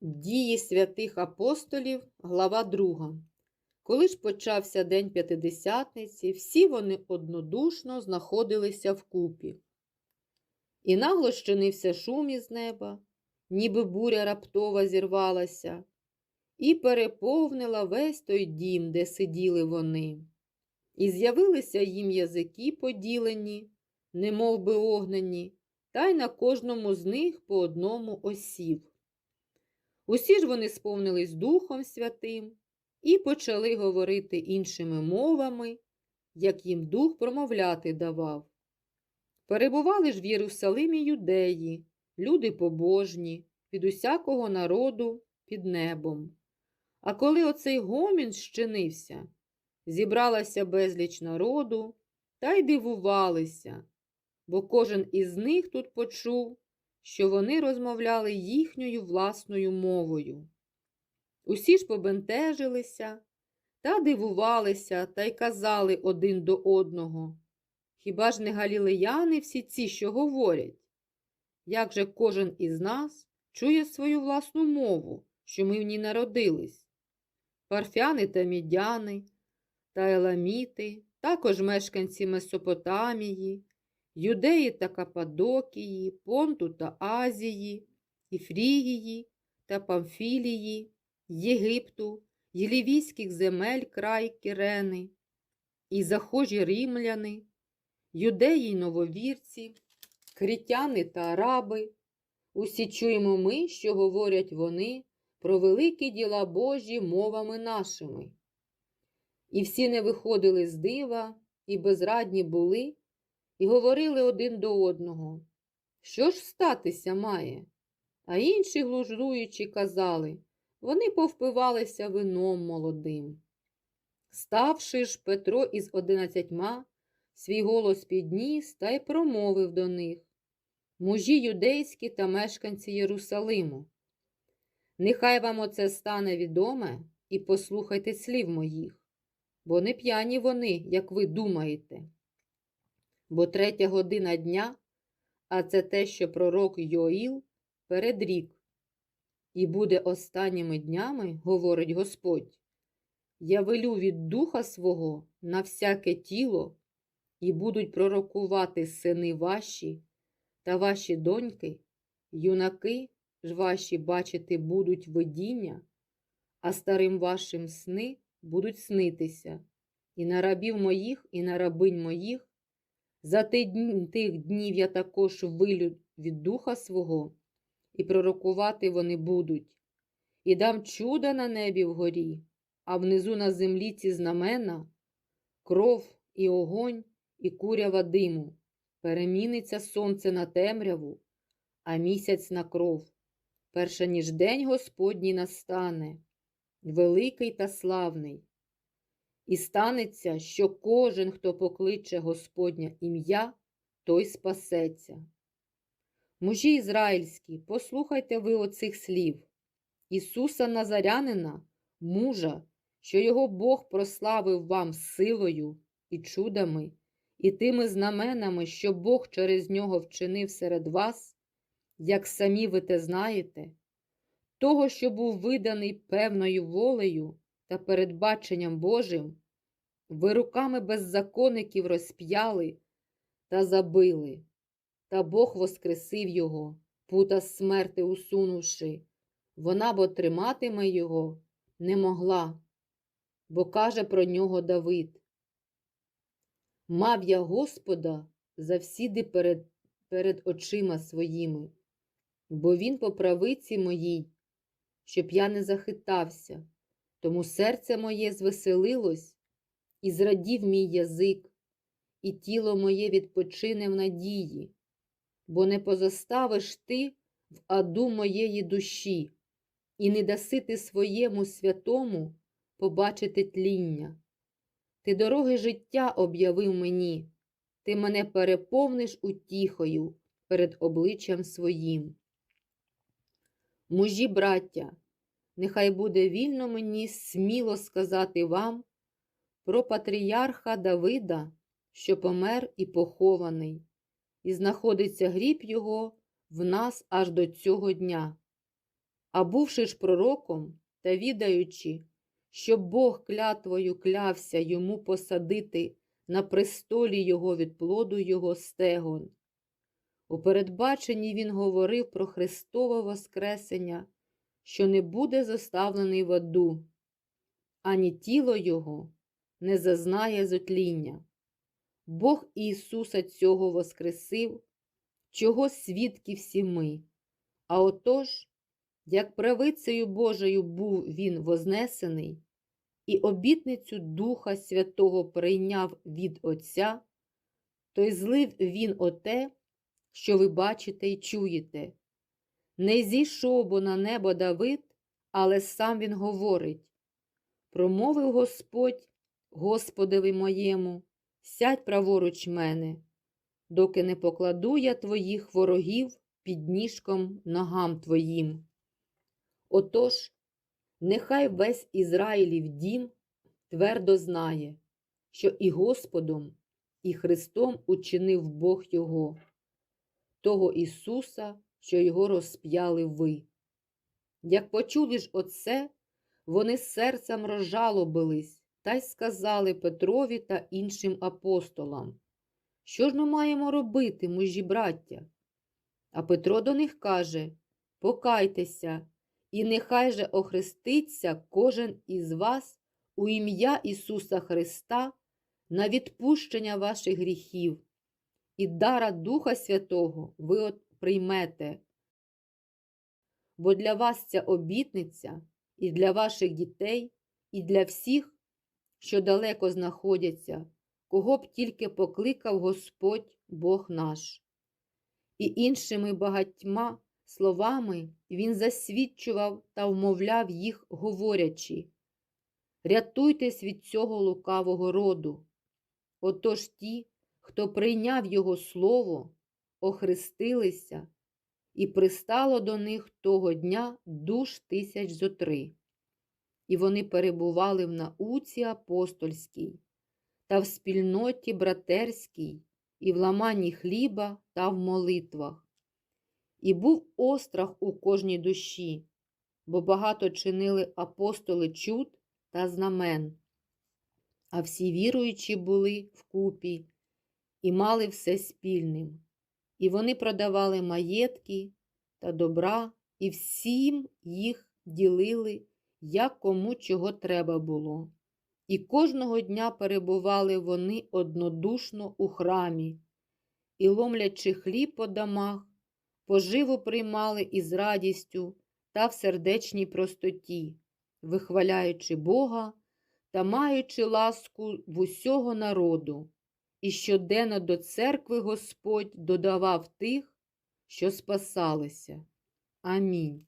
Дії святих апостолів, глава 2. Коли ж почався день П'ятидесятниці, всі вони однодушно знаходилися вкупі. І нагло щинився шум із неба, ніби буря раптова зірвалася, і переповнила весь той дім, де сиділи вони. І з'явилися їм язики поділені, немов би огнені, та й на кожному з них по одному осів. Усі ж вони сповнились Духом Святим і почали говорити іншими мовами, як їм дух промовляти давав. Перебували ж в Єрусалимі юдеї, люди побожні, від усякого народу під небом. А коли оцей гомін щинився, зібралася безліч народу та й дивувалися, бо кожен із них тут почув, що вони розмовляли їхньою власною мовою. Усі ж побентежилися та дивувалися та й казали один до одного. Хіба ж не галілеяни всі ці, що говорять? Як же кожен із нас чує свою власну мову, що ми в ній народились? Парфяни та мідяни та еламіти, також мешканці Месопотамії, Юдеї та Кападокії, Понту та Азії, і Фрігії та Памфілії, Єгипту, й лівійських земель край Кирени, і захожі римляни, юдеї й нововірці, критяни та араби. Усі чуємо ми, що говорять вони про великі діла Божі мовами нашими. І всі не виходили з дива, і безрадні були, і говорили один до одного, що ж статися має? А інші, глужруючи, казали, вони повпивалися вином молодим. Ставши ж Петро із одинадцятьма, свій голос підніс та й промовив до них мужі юдейські та мешканці Єрусалиму. Нехай вам оце стане відоме і послухайте слів моїх, бо не п'яні вони, як ви думаєте. Бо третя година дня, а це те, що пророк Йоїл передрік. І буде останніми днями, говорить Господь, я велю від духа свого на всяке тіло, і будуть пророкувати сини ваші та ваші доньки, юнаки ж ваші бачити будуть видіння, а старим вашим сни будуть снитися, і на рабів моїх, і на рабинь моїх. За тих днів я також вилю від духа свого, і пророкувати вони будуть, і дам чуда на небі вгорі, а внизу на землі ці знамена, кров і огонь, і курява диму, переміниться сонце на темряву, а місяць на кров, перше ніж день Господній настане, великий та славний. І станеться, що кожен, хто покличе Господня ім'я, той спасеться. Мужі ізраїльські, послухайте ви оцих слів Ісуса Назарянина, мужа, що його Бог прославив вам силою і чудами, і тими знаменами, що Бог через нього вчинив серед вас, як самі ви те знаєте, того, що був виданий певною волею та передбаченням Божим, ви руками беззаконників розп'яли та забили, та Бог воскресив його, пута смерти усунувши, вона бо триматиме його не могла, бо каже про нього Давид. Мав я Господа завсіди перед, перед очима своїми, бо він по правиці моїй, щоб я не захитався. Тому серце моє звеселилось, і зрадів мій язик, і тіло моє відпочине в надії, бо не позоставиш ти в аду моєї душі, і не даси ти своєму святому побачити тління. Ти дороги життя об'явив мені, ти мене переповниш утіхою перед обличчям своїм. Мужі, браття, нехай буде вільно мені сміло сказати вам про патріарха Давида, що помер і похований, і знаходиться гріб його в нас аж до цього дня. А бувши ж пророком та відаючи, що Бог клятвою клявся йому посадити на престолі його від плоду його стегон. У передбаченні він говорив про Христове Воскресення, що не буде заставлений в аду, ані тіло його не зазнає зотління. Бог Ісуса цього воскресив, чого свідки всі ми. А отож, як правицею Божою був він вознесений, і обітницю Духа Святого прийняв від Отця, то й злив він оте, що ви бачите й чуєте. Не зійшов бо на небо Давид, але сам він говорить промовив Господь Господові моєму, сядь праворуч мене, доки не покладу я твоїх ворогів під ніжком ногам твоїм. Отож, нехай весь Ізраїлів дім твердо знає, що і Господом, і Христом учинив Бог Його, того Ісуса, що Його розп'яли ви. Як почули ж оце, вони серцем розжалобились та й сказали Петрові та іншим апостолам, що ж ми маємо робити, мужі браття? А Петро до них каже Покайтеся, і нехай же охреститься кожен із вас у ім'я Ісуса Христа на відпущення ваших гріхів, і дара Духа Святого ви приймете. Бо для вас ця обітниця і для ваших дітей, і для всіх, що далеко знаходяться, кого б тільки покликав Господь Бог наш. І іншими багатьма словами він засвідчував та вмовляв їх, говорячи Рятуйтесь від цього лукавого роду. Отож ті, хто прийняв Його слово, охрестилися, і пристало до них того дня душ тисяч зо три. І вони перебували в науці апостольській та в спільноті братерській, і в ламанні хліба та в молитвах. І був острах у кожній душі, бо багато чинили апостоли чуд та знамен. А всі віруючі були вкупі і мали все спільним. І вони продавали маєтки та добра, і всім їх ділили, як кому чого треба було. І кожного дня перебували вони однодушно у храмі, і, ломлячи хліб по домах, поживу приймали із радістю та в сердечній простоті, вихваляючи Бога та маючи ласку в усього народу, і щоденно до церкви Господь додавав тих, що спасалися. Амінь.